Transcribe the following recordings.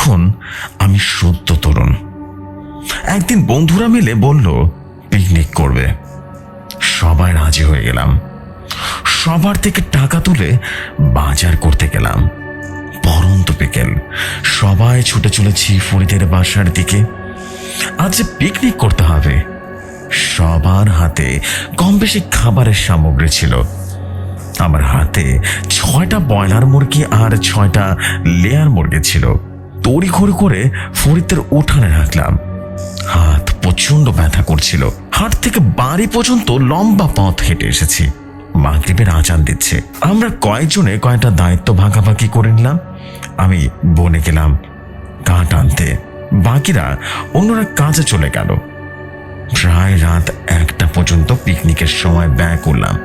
তখন আমি সদ্য তরুণ। একদিন বন্ধুরা মিলে বলল, পিকনিক করবে। সবাই রাজি হয়ে গেলাম। সবার থেকে টাকা তুলে বাজার করতে গেলাম। পরন্ত বিকেল। সবাই ছুটে চলেছি ফরিদের বাসার দিকে। আজ যে পিকনিক করতে হবে, সবার হাতে কম বেশি খাবারের সামগ্রী ছিল। আমার হাতে ছয়টা ব্রয়লার মুরগি আর ছয়টা লেয়ার মুরগি ছিল। তড়িঘড়ি করে ফরিদের উঠানে রাখলাম। হাত প্রচণ্ড ব্যথা করছিল। হাট থেকে বাড়ি পর্যন্ত লম্বা পথ হেঁটে এসেছি। মাগরিবের আজান দিচ্ছে। আমরা কয়েকজনে কয়েকটা দায়িত্ব ভাগাভাগি করে নিলাম। আমি বনে গেলাম কাঠ আনতে। বাকিরা অন্যরা কাজে চলে গেল। প্রায় রাত একটা পর্যন্ত পিকনিকের সময় ব্যয় করলাম।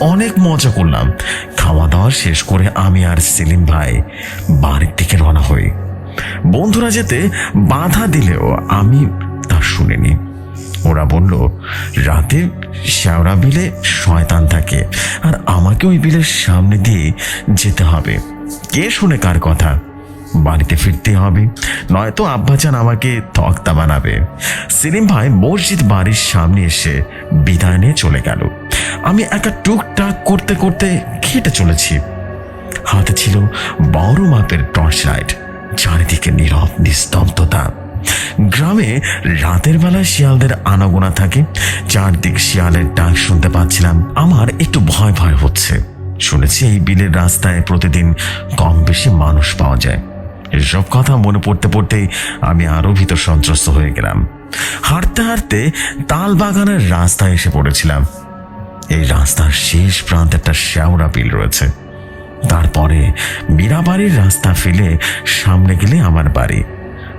অনেক মজা করলাম। খাওয়া দাওয়া শেষ করে আমি আর সেলিম ভাই বাড়ির দিকে রওনা হই। বন্ধুরা যেতে বাধা দিলেও আমি তা শুনিনি। ওরা বলল রাতে শ্যাওড়া বিলে শয়তান থাকে, আর আমাকে ওই বিলের সামনে দিয়ে যেতে হবে। কে শুনে কার কথা? বাড়িতে ফিরতে হবে। নয়তো আব্বাজান আমাকে তক্তা বানাবে। সেলিম ভাই মসজিদ বাড়ির সামনে এসে বিদায় নিয়ে চলে গেল। আমি একা টুকটাক করতে করতে খেটে চলেছি। হাতে ছিল বড় মাপের টর্চ লাইট। চারিদিকে নীরব, নিস্তব্ধতা। গ্রামে রাতের বেলায় শিয়ালদের আনাগোনা থাকে। চারদিক শিয়ালের ডাক শুনতে পাচ্ছিলাম। আমার একটু ভয় ভয় হচ্ছে। শুনেছি এই বিলের রাস্তায় প্রতিদিন কম বেশি মানুষ পাওয়া যায়। এসব কথা মনে পড়তে পড়তেই আমি আরও ভিতর সন্ত্রস্ত হয়ে গেলাম। হাঁটতে হাঁটতে তাল বাগানের রাস্তায় এসে পড়েছিলাম। এই রাস্তার শেষ প্রান্তে একটা শ্যাওড়া বিল রয়েছে। তারপরে মীরাবাড়ির রাস্তা ফেলে সামনে গেলে আমার বাড়ি।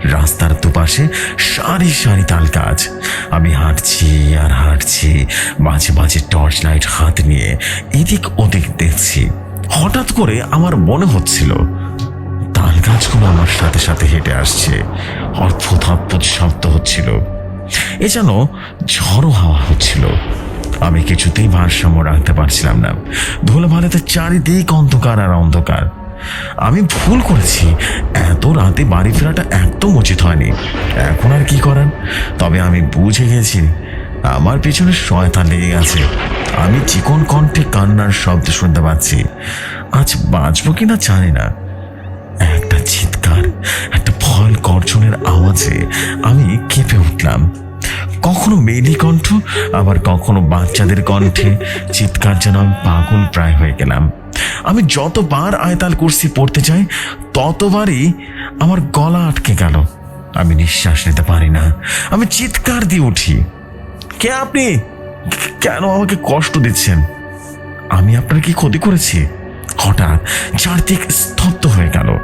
রাস্তার দুপাশে সারি সারি তাল গাছ। আমি হাঁটছি আর হাঁটছি, মাঝে মাঝে টর্চ লাইট হাত নিয়ে এদিক ওদিক দেখছি। হঠাৎ করে আমার মনে হচ্ছিল, তাল গাছগুলো আমার সাথে সাথে হেঁটে আসছে। অদ্ভুত অদ্ভুত শব্দ হচ্ছিল। এ যেন ঝড়ো হাওয়া হচ্ছিল। আমি কিছুতেই ভারসাম্য রাখতে পারছিলাম না। ধুলে ভালোতে চারিদিক অন্ধকার আর অন্ধকার। আমি ভুল করেছি। এত রাতে বাড়ি ফেরাটা একদম উচিত হয়নি। এখন আর কি করার? তবে আমি বুঝে গেছি। আমার পিছনে শয়তান লেগে গেছে। আমি চিকন কণ্ঠে কান্নার শব্দ শুনতে পাচ্ছি। আজ বাঁচবো কিনা জানি না। একটা চিৎকার, একটা ভয় গর্জনের আওয়াজে আমি কেঁপে উঠলাম। কখনো মেলি কণ্ঠ, আবার কখনো বাচ্চাদের কণ্ঠে। চিৎকার যেন আমি পাগল প্রায় হয়ে গেলাম। আমি যতবার আয়তাল কুর্সি পড়তে চাই ততবারই আমার গলা আটকে গেল। আমি নিঃশ্বাস নিতে পারি না। আমি চিৎকার দিয়ে উঠি। কে আপনি? কেন আমাকে কষ্ট দিচ্ছেন? আমি আপনার কি ক্ষতি করেছি? হঠাৎ চারদিক স্তব্ধ হয়ে গেল।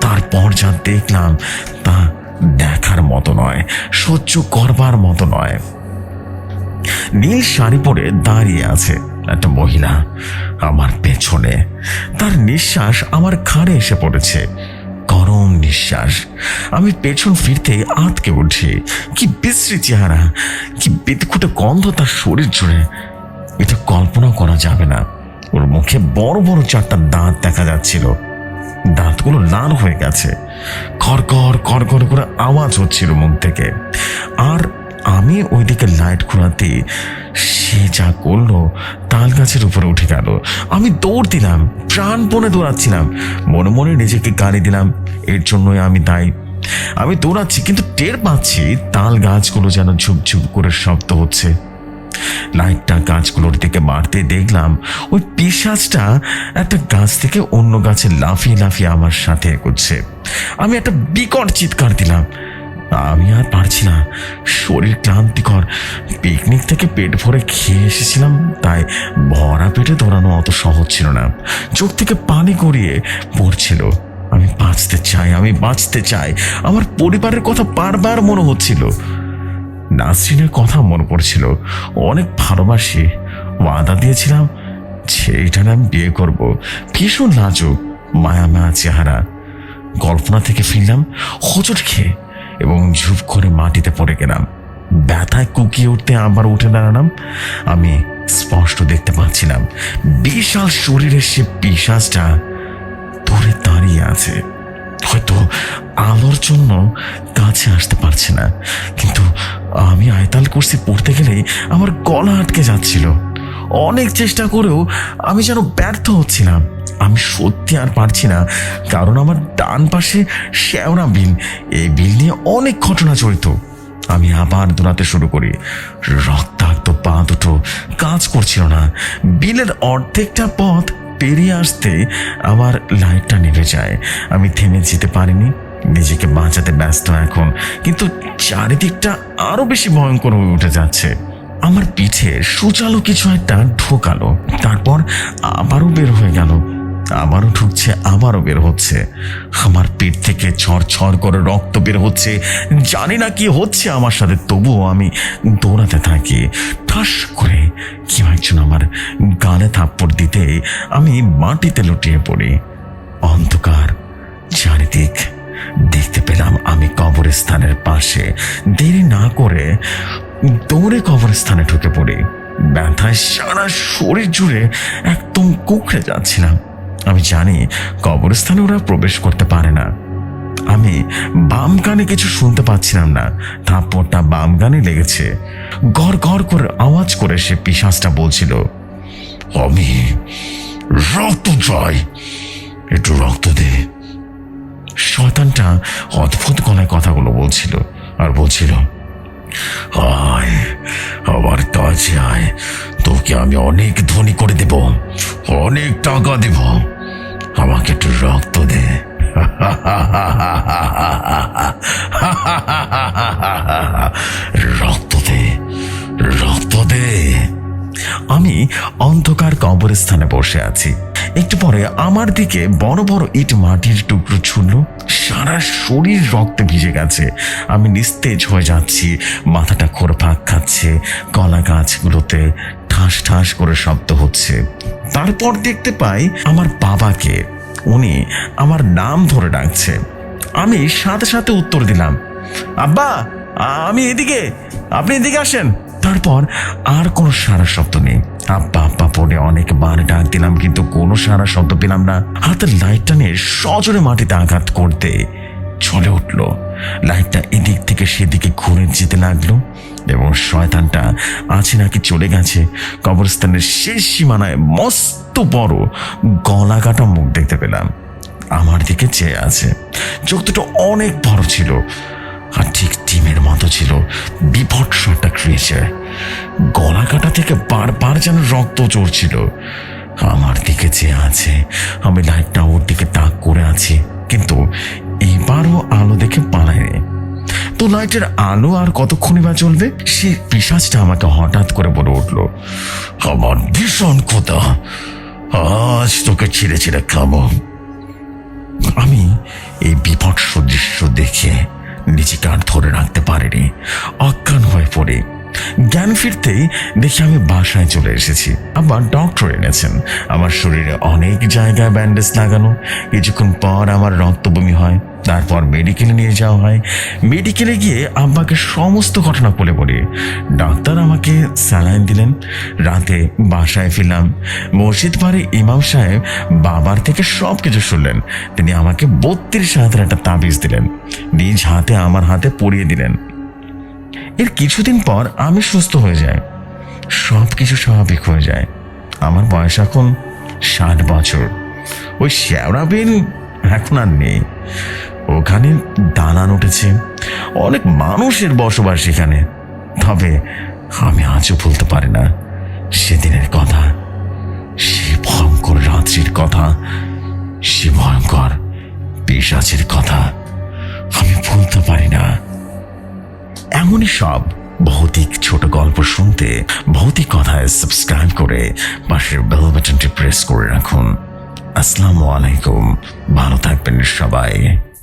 তারপর যা দেখলাম, তা দেখার মতো নয়, সহ্য করবার মতো নয়। নীল শাড়ি পরে দাঁড়িয়ে আছে একটা মহিলা আমার পেছনে। তার নিঃশ্বাস আমার ঘাড়ে এসে পড়েছে। গরম নিঃশ্বাস। আমি পেছন ফিরতে আটকে উঠি। কি বিশ্রী চেহারা, কি বিদকুটে গন্ধ তার শরীর জুড়ে। এটা কল্পনা করা যাবে না। ওর মুখে বড় বড় চারটা দাঁত দেখা যাচ্ছিল। দাঁতগুলো লাল হয়ে গেছে। খড়খড় খড়খড় করে আওয়াজ হচ্ছিল মুখ থেকে। আর আমি ওইদিকে লাইট ঘোরাতে সে যা করল, তাল গাছের উপরে উঠে গেল। আমি দৌড় দিলাম, প্রাণপণে দৌড়াচ্ছিলাম। মনে মনে নিজেকে গালি দিলাম, এর জন্যই আমি দায়ী। আমি দৌড়াচ্ছি, কিন্তু টের পাচ্ছি তাল গাছগুলো যেন ঝুপঝুপ করে শব্দ হচ্ছে। লাইটটা গাছগুলোর দিকে মারতে দেখলাম, ওই পিসাজটা একটা গাছ থেকে অন্য গাছে লাফিয়ে লাফিয়ে আমার সাথে এগোচ্ছে। আমি একটা বিকট চিৎকার দিলাম। আমি আর পারছি না। শরীর ক্লান্তিকর। পিকনিক থেকে পেট ভরে খেয়ে এসেছিলাম, তাই ভরা পেটে দৌড়ানো অত সহজ ছিল না। চোখ থেকে পানি গড়িয়ে পড়ছিল। আমি বাঁচতে চাই, আমি বাঁচতে চাই। আমার পরিবারের কথা বারবার মনে হচ্ছিল। নাসরিনের কথা মনে পড়ছিল। অনেক ভালোবাসি। ওয়াদা দিয়েছিলাম, সেইটা আমি বিয়ে করব। ভীষণ লাজুক মায়া মায়া চেহারা। কল্পনা থেকে ফিরলাম, হোঁচট খেয়ে এবং ঝুপ করে মাটিতে পড়ে গেলাম। ব্যথায় কুকিয়ে উঠতে আবার উঠে দাঁড়ালাম। আমি স্পষ্ট দেখতে পাচ্ছিলাম, বিশাল শরীরের সে পিসাজটা দূরে দাঁড়িয়ে আছে। হয়তো আলোর জন্য কাছে আসতে পারছে না, কিন্তু আমি আয়তাল কুর্সি পড়তে গেলেই আমার গলা আটকে যাচ্ছিল। অনেক চেষ্টা করেও আমি যেন ব্যর্থ হচ্ছিলাম। আমি সত্যি আর পারছি না, কারণ আমার ডান পাশে শ্যাওড়া বিল। এই বিল নিয়ে অনেক ঘটনা জড়িত। আমি আবার দৌড়াতে শুরু করি। রক্তাক্ত পা দুটো কাজ করছিল না। বিলের অর্ধেকটা পথ পেরিয়ে আসতে আমার লাইটটা নিভে যায়। আমি থেমে যেতে পারিনি। নিজেকে বাঁচাতে ব্যস্ত এখন। কিন্তু চারিদিকটা আরও বেশি ভয়ঙ্কর হয়ে উঠে যাচ্ছে। আমার পিঠে সুচালো কিছু একটা ঢোকালো। তারপর আবারও বের হয়ে গেল। আবারও ঢুকছে, আবারও বের হচ্ছে। আমার পিঠ থেকে ছড় করে রক্ত বের হচ্ছে। জানি না কি হচ্ছে আমার সাথে, তবুও আমি দৌড়াতে থাকি। ঠাস করে কেউ একজন আমার গালে থাপ্পড় দিতে আমি মাটিতে লুটিয়ে পড়ি। অন্ধকার চারিদিক দেখতে পেলাম আমি কবরস্থানের পাশে। দেরি না করে দৌড়ে কবরস্থানে ঢুকে পড়ি। ব্যথায় সারা শরীর জুড়ে একদম কুকড়ে যাচ্ছিলাম। আমি জানি কবরস্থানে ওরা প্রবেশ করতে পারে না। আমি বাম কানে কিছু শুনতে পাচ্ছিলাম না। থাপ্পড়টা বাম কানে লেগেছে। গড় গড় করে আওয়াজ করে সে পিসাসটা বলছিল আমি রক্ত চাই। একটু রক্ত দে। শয়তানটা অদ্ভুত গলায় কথাগুলো বলছিল আর বলছিল, আয় আমার কাছে আয়। তোকে আমি অনেক ধনী করে দেব, অনেক টাকা দেব। আমাকে একটু রক্ত দে। রক্ত দে রক্ত দে। আমি অন্ধকার কবরস্থানে বসে আছি। একটু পরে আমার দিকে বড় বড় ইট মাটির টুকরো ছুড়ল। সারা শরীর রক্তে ভিজে গেছে। আমি নিস্তেজ হয়ে যাচ্ছি, মাথাটা খোরপাক খাচ্ছে, কলা গাছগুলোতে ঠাস ঠাস করে শব্দ হচ্ছে। তারপর দেখতে পাই আমার বাবাকে, উনি আমার নাম ধরে ডাকছে। আমি সাথে সাথে উত্তর দিলাম, আব্বা আমি এদিকে, আপনি এদিকে আসেন। তারপর আর কোনো সারা শব্দ নেই। আব্বা আব্বা পড়ে অনেকবার ডাক দিলাম, কিন্তু কোনো সারা শব্দ পেলাম না। হাতের লাইটটা নিয়ে সজোরে মাটিতে আঘাত করতে চলে উঠল। লাইটটা এদিক থেকে সেদিকে ঘুরে যেতে লাগল এবং শয়তানটা আছে নাকি চলে গেছে, কবরস্থানের শেষ সীমানায় মস্ত বড় গলা কাটা মুখ দেখতে পেলাম। আমার দিকে চেয়ে আছে। চোখ দুটো অনেক বড় ছিল। আর ঠিক টিমের মতো ছিল বিভৎস একটা ক্রিয়েচার গলা কাটা থেকে বারবার যেন রক্ত চড়ছিল। আমার দিকে চেয়ে আছে, আমি লাইটটা ওর দিকে তাক করে আছি, কিন্তু এবারও আলো দেখে পালায়নি। তো লাইটের আলো আর কতক্ষণই বা চলবে, সে পিসাজটা আমাকে হঠাৎ করে বলে উঠল, আমার ভীষণ ক্ষুদা আজ তোকে ছিঁড়ে ছিঁড়ে খাব। আমি এই বিভৎস দৃশ্য দেখে নিজেকে আর ধরে রাখতে পারিনি। অজ্ঞান হয়ে পড়ে। জ্ঞান ফিরতেই দেখি আমি বাসায় চলে এসেছি। আবার ডক্টর এনেছেন। আমার শরীরে অনেক জায়গায় ব্যান্ডেজ লাগানো। কিছুক্ষণ পর আমার রক্তবমি হয়। তারপর মেডিকেলে নিয়ে যাওয়া হয়। মেডিকেলে গিয়ে আব্বাকে সমস্ত ঘটনা বলে বলি ডাক্তার আমাকে স্যালাইন দিলেন। রাতে বাসায় ফিরলাম। মসজিদ পাড়ে ইমাম সাহেব বাবার থেকে সব কিছু শুনলেন। তিনি আমাকে বত্রিশ হাতের একটা তাবিজ দিলেন। নিজ হাতে আমার হাতে পরিয়ে দিলেন। এর কিছুদিন পর আমি সুস্থ হয়ে যাই। সব কিছু স্বাভাবিক হয়ে যায়। আমার বয়স এখন ষাট বছর। ওই শ্যাওড়া বিল এখন আর নেই। ওখানে দালান উঠেছে। অনেক মানুষের বসবাস এখানে তবে আমি আজও বলতে পারি না। সেদিনের কথা, সে ভয়ঙ্কর রাত্রির কথা, সে ভয়ঙ্কর পিসাচের কথা আমি বলতে পারি না। এমনই সব ভৌতিক ছোট গল্প শুনতে ভৌতিক কথায় সাবস্ক্রাইব করে পাশের বেল বাটনটি প্রেস করে রাখুন। আসসালামু আলাইকুম। ভালো থাকবেন সবাই।